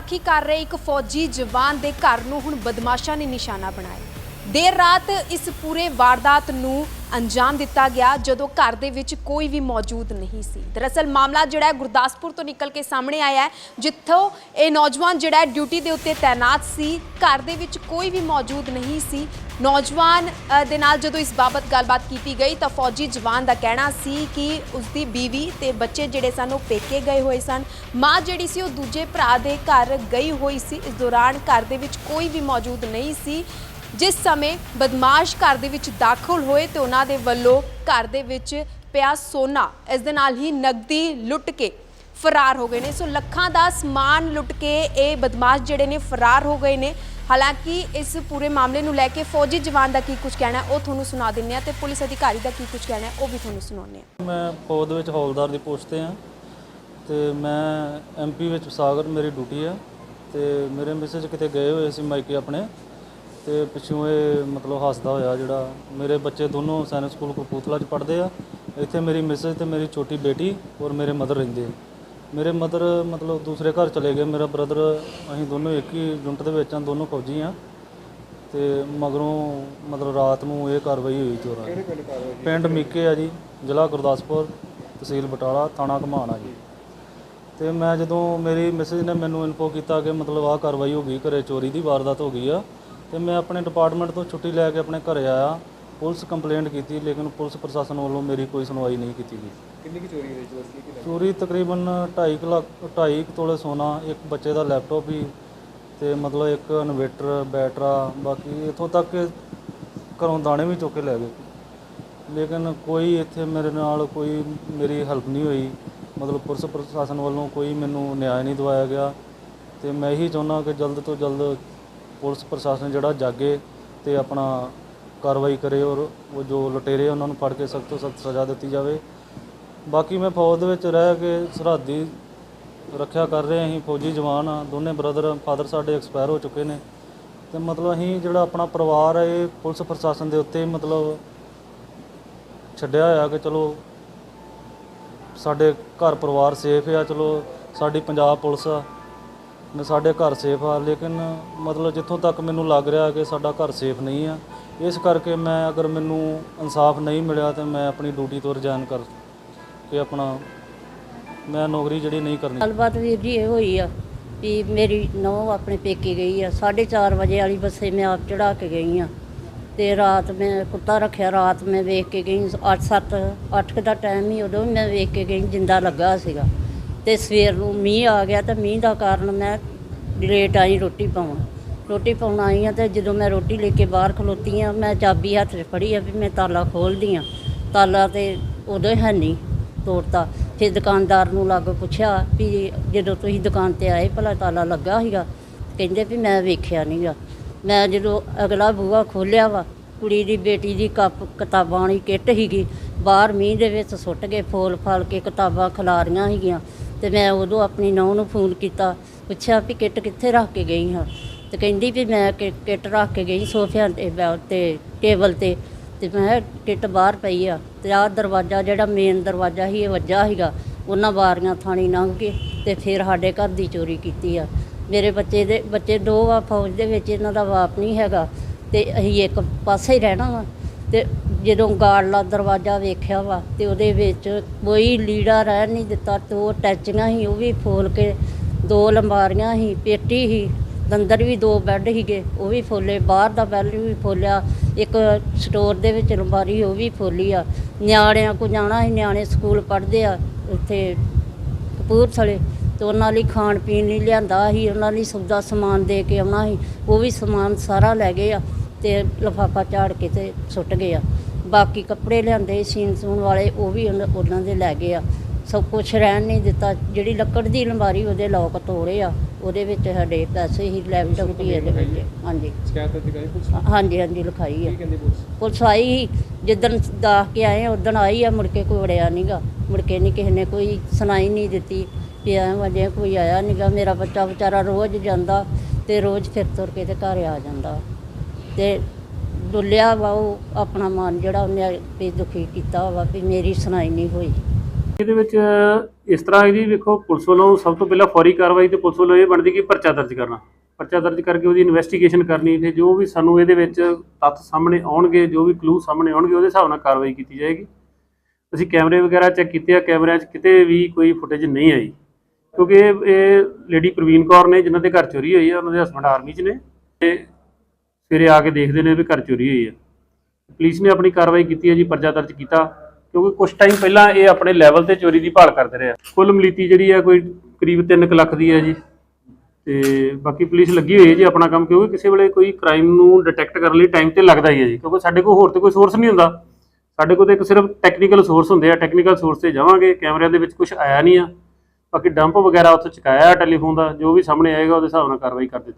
ਰਾਖੀ ਕਰ ਰਹੇ ਇੱਕ ਫੌਜੀ ਜਵਾਨ ਦੇ ਘਰ ਨੂੰ ਹੁਣ ਬਦਮਾਸ਼ਾਂ ਨੇ ਨਿਸ਼ਾਨਾ ਬਣਾਇਆ। ਦੇਰ ਰਾਤ ਇਸ ਪੂਰੇ ਵਾਰਦਾਤ ਨੂੰ ਅੰਜਾਮ ਦਿੱਤਾ ਗਿਆ ਜਦੋਂ ਘਰ ਦੇ ਵਿੱਚ ਕੋਈ ਵੀ ਮੌਜੂਦ ਨਹੀਂ ਸੀ। ਦਰਅਸਲ ਮਾਮਲਾ ਜਿਹੜਾ ਗੁਰਦਾਸਪੁਰ ਤੋਂ ਨਿਕਲ ਕੇ ਸਾਹਮਣੇ ਆਇਆ ਹੈ, ਜਿੱਥੋਂ ਇਹ ਨੌਜਵਾਨ ਜਿਹੜਾ ਡਿਊਟੀ ਦੇ ਉੱਤੇ ਤਾਇਨਾਤ ਸੀ, ਘਰ ਦੇ ਵਿੱਚ ਕੋਈ ਵੀ ਮੌਜੂਦ ਨਹੀਂ ਸੀ। ਨੌਜਵਾਨ ਦੇ ਨਾਲ ਜਦੋਂ ਇਸ ਬਾਬਤ ਗੱਲਬਾਤ ਕੀਤੀ ਗਈ ਤਾਂ ਫੌਜੀ ਜਵਾਨ ਦਾ ਕਹਿਣਾ ਸੀ ਕਿ ਉਸਦੀ ਬੀਵੀ ਤੇ ਬੱਚੇ ਜਿਹੜੇ ਸਨ ਉਹ ਪੇਕੇ ਗਏ ਹੋਏ ਸਨ। ਮਾਂ ਜਿਹੜੀ ਸੀ ਉਹ ਦੂਜੇ ਭਰਾ ਦੇ ਘਰ ਗਈ ਹੋਈ ਸੀ। ਇਸ ਦੌਰਾਨ ਘਰ ਦੇ ਵਿੱਚ ਕੋਈ ਵੀ ਮੌਜੂਦ ਨਹੀਂ ਸੀ। ਜਿਸ ਸਮੇਂ ਬਦਮਾਸ਼ ਘਰ ਦੇ ਵਿੱਚ ਦਾਖਲ ਹੋਏ ਤੇ ਉਹਨਾਂ ਦੇ ਵੱਲੋਂ ਘਰ ਦੇ ਵਿੱਚ ਪਿਆ ਸੋਨਾ, ਇਸ ਦੇ ਨਾਲ ਹੀ ਨਗਦੀ ਲੁੱਟ ਕੇ ਫਰਾਰ ਹੋ ਗਏ ਨੇ। ਸੋ ਲੱਖਾਂ ਦਾ ਸਮਾਨ ਲੁੱਟ ਕੇ ਇਹ ਬਦਮਾਸ਼ ਜਿਹੜੇ ਨੇ ਫਰਾਰ ਹੋ ਗਏ ਨੇ। ਹਾਲਾਂਕਿ ਇਸ ਪੂਰੇ ਮਾਮਲੇ ਨੂੰ ਲੈ ਕੇ ਫੌਜੀ ਜਵਾਨ ਦਾ ਕੀ ਕੁਝ ਕਹਿਣਾ ਉਹ ਤੁਹਾਨੂੰ ਸੁਣਾ ਦਿੰਨੇ ਆ ਤੇ ਪੁਲਿਸ ਅਧਿਕਾਰੀ ਦਾ ਕੀ ਕੁਝ ਕਹਿਣਾ ਉਹ ਵੀ ਤੁਹਾਨੂੰ ਸੁਣਾਉਂਦੇ ਆ ਮੈਂ ਫੌਜ ਦੇ ਵਿੱਚ ਹੌਲਦਾਰ ਦੀ ਪੋਸਟ ਤੇ ਹਾਂ ਤੇ ਮੈਂ ਐਮਪੀ ਵਿੱਚ ਸਾਗਰ ਮੇਰੀ ਡਿਊਟੀ ਹੈ ਤੇ ਮੇਰੇ ਮੈਸੇਜ ਕਿਤੇ ਗਏ ਹੋਏ ਸੀ ਮਾਈਕੇ ਆਪਣੇ ਤੇ ਪਿੱਛੋਂ ਇਹ ਮਤਲਬ ਹੱਸਦਾ ਹੋਇਆ ਜਿਹੜਾ ਮੇਰੇ ਬੱਚੇ ਦੋਨੋਂ ਸੈਨਿਕ ਸਕੂਲ ਕਪੂਰਥਲਾ 'ਚ ਪੜ੍ਹਦੇ ਆ। ਇੱਥੇ ਮੇਰੀ ਮੈਸੇਜ ਤੇ ਮੇਰੀ ਛੋਟੀ ਬੇਟੀ ਔਰ ਮੇਰੇ ਮਦਰ ਰਹਿੰਦੇ ਆ। ਮੇਰੇ ਮਦਰ ਮਤਲਬ ਦੂਸਰੇ ਘਰ ਚਲੇ ਗਏ ਮੇਰਾ ਬ੍ਰਦਰ ਅਸੀਂ ਦੋਨੋਂ ਇੱਕ ਹੀ ਯੂਨਿਟ ਦੇ ਵਿੱਚ ਆ ਦੋਨੋਂ ਫੌਜੀ ਆ। ਤੇ ਮਗਰੋਂ ਮਤਲਬ ਰਾਤ ਨੂੰ ਇਹ ਕਾਰਵਾਈ ਹੋਈ ਚੋਰਾਂ ਦੀ। ਪਿੰਡ ਮੀਕੇ ਆ ਜੀ ਜ਼ਿਲ੍ਹਾ ਗੁਰਦਾਸਪੁਰ ਤਹਿਸੀਲ ਬਟਾਲਾ ਥਾਣਾ ਘਮਾਣਾ ਜੀ। ਤੇ ਮੈਂ ਜਦੋਂ ਮੇਰੀ ਮੈਸੇਜ ਨੇ ਮੈਨੂੰ ਇਨਫੋ ਕੀਤਾ ਕਿ ਮਤਲਬ ਆਹ ਕਾਰਵਾਈ ਹੋ ਗਈ ਘਰੇ ਚੋਰੀ ਦੀ ਵਾਰਦਾਤ ਹੋ ਗਈ ਆ ਤੇ ਮੈਂ ਆਪਣੇ ਡਿਪਾਰਟਮੈਂਟ ਤੋਂ ਛੁੱਟੀ ਲੈ ਕੇ ਆਪਣੇ ਘਰੇ ਆਇਆ। ਪੁਲਿਸ ਕੰਪਲੇਂਟ ਕੀਤੀ ਲੇਕਿਨ ਪੁਲਿਸ ਪ੍ਰਸ਼ਾਸਨ ਵੱਲੋਂ ਮੇਰੀ ਕੋਈ ਸੁਣਵਾਈ ਨਹੀਂ ਕੀਤੀ ਗਈ। ਕਿੰਨੀ ਕੀ ਚੋਰੀ ਹੋਈ ਜੀ ਕੀ ਕੀ ਚੋਰੀ ਤਕਰੀਬਨ 2.5 ਲੱਖ 2.5 ਤੋਲੇ ਸੋਨਾ ਇੱਕ ਬੱਚੇ ਦਾ ਲੈਪਟਾਪ ਵੀ ਤੇ ਮਤਲਬ ਇੱਕ ਇਨਵੇਟਰ ਬੈਟਰਾ ਬਾਕੀ ਇਥੋਂ ਤੱਕ ਕਿ ਘਰੋਂ ਦਾਣੇ ਵੀ ਚੁੱਕ ਕੇ ਲੈ ਗਏ। ਲੇਕਿਨ ਕੋਈ ਇੱਥੇ ਮੇਰੇ ਨਾਲ ਕੋਈ ਮੇਰੀ ਹੈਲਪ ਨਹੀਂ ਹੋਈ। ਮਤਲਬ ਪੁਲਿਸ ਪ੍ਰਸ਼ਾਸਨ ਵੱਲੋਂ ਕੋਈ ਮੈਨੂੰ ਨਿਆਂ ਨਹੀਂ ਦਿਵਾਇਆ ਗਿਆ। ਤੇ ਮੈਂ ਇਹੀ ਚਾਹੁੰਦਾ ਕਿ ਜਲਦ ਤੋਂ ਜਲਦ ਪੁਲਿਸ ਪ੍ਰਸ਼ਾਸਨ ਜਿਹੜਾ ਜਾਗੇ ਤੇ ਆਪਣਾ ਕਾਰਵਾਈ ਕਰੇ ਔਰ ਉਹ ਜੋ ਲੁਟੇਰੇ ਉਹਨਾਂ ਨੂੰ ਫੜ ਕੇ ਸਖਤ ਤੋਂ ਸਖਤ ਸਜ਼ਾ ਦਿੱਤੀ ਜਾਵੇ। ਬਾਕੀ ਮੈਂ ਫੌਜ ਦੇ ਵਿੱਚ ਰਹਿ ਕੇ ਸਰਹੱਦੀ ਰੱਖਿਆ ਕਰ ਰਹੇ, ਅਸੀਂ ਫੌਜੀ ਜਵਾਨ ਆ, ਦੋਨੇ ਬ੍ਰਦਰ, ਫਾਦਰ ਸਾਡੇ ਐਕਸਪਾਇਰ ਹੋ ਚੁੱਕੇ ਨੇ ਤੇ ਮਤਲਬ ਅਸੀਂ ਜਿਹੜਾ ਆਪਣਾ ਪਰਿਵਾਰ ਹੈ ਇਹ ਪੁਲਿਸ ਪ੍ਰਸ਼ਾਸਨ ਦੇ ਉੱਤੇ ਮਤਲਬ ਛੱਡਿਆ ਹੋਇਆ ਕਿ ਚਲੋ ਸਾਡੇ ਘਰ ਪਰਿਵਾਰ ਸੇਫ ਆ, ਚਲੋ ਸਾਡੀ ਪੰਜਾਬ ਪੁਲਿਸ ਆ। ਨੇ ਸਾਡੇ ਘਰ ਸੇਫ ਆ, ਲੇਕਿਨ ਮਤਲਬ ਜਿੱਥੋਂ ਤੱਕ ਮੈਨੂੰ ਲੱਗ ਰਿਹਾ ਕਿ ਸਾਡਾ ਘਰ ਸੇਫ ਨਹੀਂ ਆ, ਇਸ ਕਰਕੇ ਮੈਂ ਅਗਰ ਮੈਨੂੰ ਇਨਸਾਫ ਨਹੀਂ ਮਿਲਿਆ ਤੇ ਮੈਂ ਆਪਣੀ ਡਿਊਟੀ ਤੋਂ ਰਿਜ਼ਾਈਨ ਕਰ ਕੇ ਆਪਣਾ ਮੈਂ ਨੌਕਰੀ ਜਿਹੜੀ ਨਹੀਂ ਕਰਨੀ। ਗੱਲਬਾਤ ਵੀਰ ਜੀ ਇਹ ਹੋਈ ਆ ਵੀ ਮੇਰੀ ਨੌਂ ਆਪਣੇ ਪੇਕੇ ਗਈ ਆ 4:30 ਵਜੇ ਵਾਲੀ ਬੱਸੇ ਮੈਂ ਆਪ ਚੜਾ ਕੇ ਗਈ ਆ ਤੇ ਰਾਤ ਮੈਂ ਕੁੱਤਾ ਰੱਖਿਆ, ਰਾਤ ਮੈਂ ਵੇਖ ਕੇ ਗਈ 8 7 8 ਦਾ ਟਾਈਮ ਹੀ ਉਦੋਂ ਮੈਂ ਵੇਖ ਕੇ ਗਈ, ਜਿੰਦਾ ਲੱਗਾ ਸੀਗਾ। ਤੇ ਸਵੇਰ ਨੂੰ ਮੀਂਹ ਆ ਗਿਆ ਤਾਂ ਮੀਂਹ ਦਾ ਕਾਰਨ ਮੈਂ ਲੇਟ ਆਈ ਰੋਟੀ ਪਾਉਣ। ਰੋਟੀ ਪਾਉਣ ਆਈ ਆ ਤੇ ਜਦੋਂ ਮੈਂ ਰੋਟੀ ਲੈ ਕੇ ਬਾਹਰ ਖਲੋਤੀ ਆ ਮੈਂ ਚਾਬੀ ਹੱਥ 'ਚ ਫੜੀ ਆ ਵੀ ਮੈਂ ਤਾਲਾ ਖੋਲਦੀ ਆ ਤਾਲਾ ਤੇ ਉਦੋਂ ਹੈ ਨਹੀਂ ਤੋੜਤਾ। ਫਿਰ ਦੁਕਾਨਦਾਰ ਨੂੰ ਲੱਗ ਪੁੱਛਿਆ ਵੀ ਜਦੋਂ ਤੁਸੀਂ ਦੁਕਾਨ ਤੇ ਆਏ ਭਲਾ ਤਾਲਾ ਲੱਗਾ ਸੀਗਾ? ਕਹਿੰਦੇ ਵੀ ਮੈਂ ਵੇਖਿਆ ਨਹੀਂਗਾ ਮੈਂ ਜਦੋਂ ਅਗਲਾ ਬੂਹਾ ਖੋਲਿਆ ਵਾ, ਕੁੜੀ ਦੀ ਬੇਟੀ ਦੀ ਕੱਪ ਕਿਤਾਬਾਂ ਵਾਲੀ ਕਿੱਟ ਸੀਗੀ, ਬਾਹਰ ਮੀਂਹ ਦੇ ਵਿੱਚ ਸੁੱਟ ਕੇ ਫੋਲ ਫਾਲ ਕੇ ਕਿਤਾਬਾਂ ਖਿਲਾਰੀਆਂ ਸੀਗੀਆਂ। ਤੇ ਮੈਂ ਉਦੋਂ ਆਪਣੀ ਨੌਂ ਨੂੰ ਫੋਨ ਕੀਤਾ, ਪੁੱਛਿਆ ਵੀ ਕਿੱਟ ਕਿੱਥੇ ਰੱਖ ਕੇ ਗਈ ਹਾਂ। ਤੇ ਕਹਿੰਦੀ ਵੀ ਮੈਂ ਕਿ- ਕਿੱਟ ਰੱਖ ਕੇ ਗਈ ਸੋਫਿਆਂ ਤੇ, ਬੈ- ਤੇ ਟੇਬਲ ਤੇ। ਤੇ ਮੈਂ ਕਿਹਾ, ਕਿੱਟ ਬਾਹਰ ਪਈ ਆ। ਤੇ ਆਹ ਦਰਵਾਜ਼ਾ ਜਿਹੜਾ ਮੇਨ ਦਰਵਾਜ਼ਾ ਸੀ, ਇਹ ਵੱਜਾ ਸੀਗਾ। ਉਹਨਾਂ ਵਾਰੀਆਂ ਥਾਣੀ ਲੰਘ ਕੇ ਤੇ ਫਿਰ ਸਾਡੇ ਘਰ ਦੀ ਚੋਰੀ ਕੀਤੀ ਆ। ਮੇਰੇ ਬੱਚੇ ਦੇ, ਬੱਚੇ ਦੋ ਆ, ਫੌਜ ਦੇ ਵਿੱਚ ਇਹਨਾਂ ਦਾ ਬਾਪ ਨਹੀਂ ਹੈਗਾ। ਤੇ ਅਸੀਂ ਇੱਕ ਪਾਸੇ ਹੀ ਰਹਿਣਾ ਵਾ। ਤੇ ਜਦੋਂ ਗਾੜਲਾ ਦਰਵਾਜ਼ਾ ਵੇਖਿਆ ਵਾ ਤੇ ਉਹਦੇ ਵਿੱਚ ਕੋਈ ਲੀੜਾ ਰਹਿ ਨਹੀਂ ਦਿੱਤਾ ਦੋ ਟੈਚੀਆਂ ਹੀ ਉਹ ਵੀ ਫੋਲ ਕੇ ਦੋ ਲੰਬਾਰੀਆਂ ਹੀ ਪੇਟੀ ਸੀ, ਅੰਦਰ ਵੀ ਦੋ ਬੈੱਡ ਸੀਗੇ, ਉਹ ਵੀ ਫੋਲੇ, ਬਾਹਰ ਦਾ ਬੈੱਡ ਵੀ ਫੋਲਿਆ, ਇੱਕ ਸਟੋਰ ਦੇ ਵਿੱਚ ਲੰਬਾਰੀ ਉਹ ਵੀ ਫੋਲੀ ਆ। ਨਿਆਣਿਆਂ ਕੋ ਜਾਣਾ ਸੀ, ਨਿਆਣੇ ਸਕੂਲ ਪੜ੍ਹਦੇ ਆ ਉੱਥੇ ਕਪੂਰਥਲੇ ਤੇ ਉਹਨਾਂ ਲਈ ਖਾਣ ਪੀਣ ਲਈ ਲਿਆਂਦਾ ਸੀ, ਉਹਨਾਂ ਲਈ ਸੌਦਾ ਸਮਾਨ ਦੇ ਕੇ ਆਉਣਾ ਸੀ, ਉਹ ਵੀ ਸਮਾਨ ਸਾਰਾ ਲੈ ਗਏ ਆ। ਤੇ ਲਫਾਫਾ ਝਾੜ ਕੇ ਤੇ ਸੁੱਟ ਗਏ ਆ। ਬਾਕੀ ਕੱਪੜੇ ਲਿਆਂਦੇ ਸੀਨ ਸੂਣ ਵਾਲੇ ਉਹ ਵੀ ਉਹਨਾਂ ਉਹਨਾਂ ਦੇ ਲੈ ਗਏ ਆ। ਸਭ ਕੁਝ ਰਹਿਣ ਨਹੀਂ ਦਿੱਤਾ। ਜਿਹੜੀ ਲੱਕੜ ਦੀ ਅਲਮਾਰੀ ਉਹਦੇ ਲੋਕ ਤੋੜੇ ਆ। ਉਹਦੇ ਵਿੱਚ ਸਾਡੇ ਪੈਸੇ ਹੀ ਲੈਪਟਾਪ ਵੀ ਇਹਦੇ ਵਿੱਚ। ਹਾਂਜੀ। ਸ਼ਿਕਾਇਤ ਦਿੱਤੀ ਗਈ ਪੁਲਿਸ ਹਾਂਜੀ ਹਾਂਜੀ ਲਿਖਾਈ ਆ। ਕੀ ਕਹਿੰਦੀ ਪੁਲਿਸ? ਪੁਲਿਸ ਆਈ ਸੀ, ਜਿੱਦਣ ਦਾਖ ਕੇ ਆਏ ਉਦੋਂ ਆਈ ਆ ਮੁੜ ਕੇ ਕੋਈ ਵੜਿਆ ਨਹੀਂਗਾ ਮੁੜ ਕੇ ਨਹੀਂ ਕਿਸੇ ਨੇ ਕੋਈ ਸੁਣਾਈ ਨਹੀਂ ਦਿੱਤੀ ਵੀ ਐਂ ਵਜੇ ਕੋਈ ਆਇਆ ਨਹੀਂਗਾ ਮੇਰਾ ਬੱਚਾ ਵਿਚਾਰਾ ਰੋਜ਼ ਜਾਂਦਾ ਤੇ ਰੋਜ਼ ਫਿਰ ਤੁਰ ਕੇ ਤੇ ਘਰ ਆ ਜਾਂਦਾ। ਤੇ ਡੁੱਲਿਆ ਵਾ ਉਹ ਆਪਣਾ ਮਨ ਜਿਹੜਾ ਉਹਨੇ ਵੀ ਦੁਖੀ ਕੀਤਾ ਵਾ ਵੀ ਮੇਰੀ ਸੁਣਾਈ ਨਹੀਂ ਹੋਈ। ਇਹਦੇ ਵਿੱਚ ਇਸ ਤਰ੍ਹਾਂ ਹੈ ਵੇਖੋ, ਪੁਲਿਸ ਵੱਲੋਂ ਸਭ ਤੋਂ ਪਹਿਲਾਂ ਫੌਰੀ ਕਾਰਵਾਈ ਤੇ ਪੁਲਿਸ ਵੱਲੋਂ ਇਹ ਬਣਦੀ ਕਿ ਪਰਚਾ ਦਰਜ ਕਰਨਾ। ਪਰਚਾ ਦਰਜ ਕਰਕੇ ਉਹਦੀ ਇਨਵੈਸਟੀਗੇਸ਼ਨ ਕਰਨੀ ਫਿਰ ਜੋ ਵੀ ਸਾਨੂੰ ਇਹਦੇ ਵਿੱਚ ਤੱਥ ਸਾਹਮਣੇ ਆਉਣਗੇ, ਜੋ ਵੀ ਕਲੂ ਸਾਹਮਣੇ ਆਉਣਗੇ, ਉਹਦੇ ਹਿਸਾਬ ਨਾਲ ਕਾਰਵਾਈ ਕੀਤੀ ਜਾਏਗੀ। ਅਸੀਂ ਕੈਮਰੇ ਵਗੈਰਾ ਚੈੱਕ ਕੀਤੇ ਆ, ਕੈਮਰਿਆਂ 'ਚ ਕਿਤੇ ਵੀ ਕੋਈ ਫੁਟੇਜ ਨਹੀਂ ਆਈ। ਕਿਉਂਕਿ ਇਹ ਲੇਡੀ ਪ੍ਰਵੀਨ ਕੌਰ ਨੇ, ਜਿਨ੍ਹਾਂ ਦੇ ਘਰ ਚੋਰੀ ਹੋਈ ਹੈ ਉਹਨਾਂ ਦੇ ਹਸਬੰਡ ਆਰਮੀ 'ਚ ਨੇ। ਤੇ ਸਵੇਰੇ ਆ ਕੇ ਦੇਖਦੇ ਨੇ ਵੀ ਘਰ ਚੋਰੀ ਹੋਈ ਹੈ ਪੁਲਿਸ ਨੇ ਆਪਣੀ ਕਾਰਵਾਈ ਕੀਤੀ ਹੈ ਜੀ ਪਰਚਾ ਦਰਜ ਕੀਤਾ, ਕਿਉਂਕਿ ਕੁਝ ਟਾਈਮ ਪਹਿਲਾਂ ਇਹ ਆਪਣੇ ਲੈਵਲ ਤੇ ਚੋਰੀ ਦੀ ਭਾਲ ਕਰਦੇ ਰਿਹਾ ਕੁੱਲ ਮਲੀਤੀ ਜਿਹੜੀ ਹੈ ਕੋਈ ਕਰੀਬ 3 ਲੱਖ ਦੀ ਹੈ ਜੀ। ਤੇ ਬਾਕੀ ਪੁਲਿਸ ਲੱਗੀ ਹੋਈ ਹੈ ਜੀ ਆਪਣਾ ਕੰਮ, ਕਿਉਂਕਿ ਕਿਸੇ ਵੇਲੇ ਕੋਈ ਕ੍ਰਾਈਮ ਨੂੰ ਡਿਟੈਕਟ ਕਰਨ ਲਈ ਟਾਈਮ ਤੇ ਲੱਗਦਾ ਹੀ ਹੈ ਜੀ। ਕਿਉਂਕਿ ਸਾਡੇ ਕੋਲ ਹੋਰ ਤੇ ਕੋਈ ਸੋਰਸ ਨਹੀਂ ਹੁੰਦਾ। ਸਾਡੇ ਕੋਲ ਤਾਂ ਇੱਕ ਸਿਰਫ ਟੈਕਨੀਕਲ ਸੋਰਸ ਹੁੰਦੇ ਆ। ਟੈਕਨੀਕਲ ਸੋਰਸ ਤੇ ਜਾਵਾਂਗੇ ਕੈਮਰਿਆਂ ਦੇ ਵਿੱਚ ਕੁਝ ਆਇਆ ਨਹੀਂ ਆ। ਬਾਕੀ ਡੰਪ ਵਗੈਰਾ ਉੱਥੇ ਚੁਕਾਇਆ ਟੈਲੀਫੋਨ ਦਾ, ਜੋ ਵੀ ਸਾਹਮਣੇ ਆਏਗਾ, ਉਹਦੇ ਹਿਸਾਬ ਨਾਲ ਕਾਰਵਾਈ ਕਰ ਦਿੱਤੀ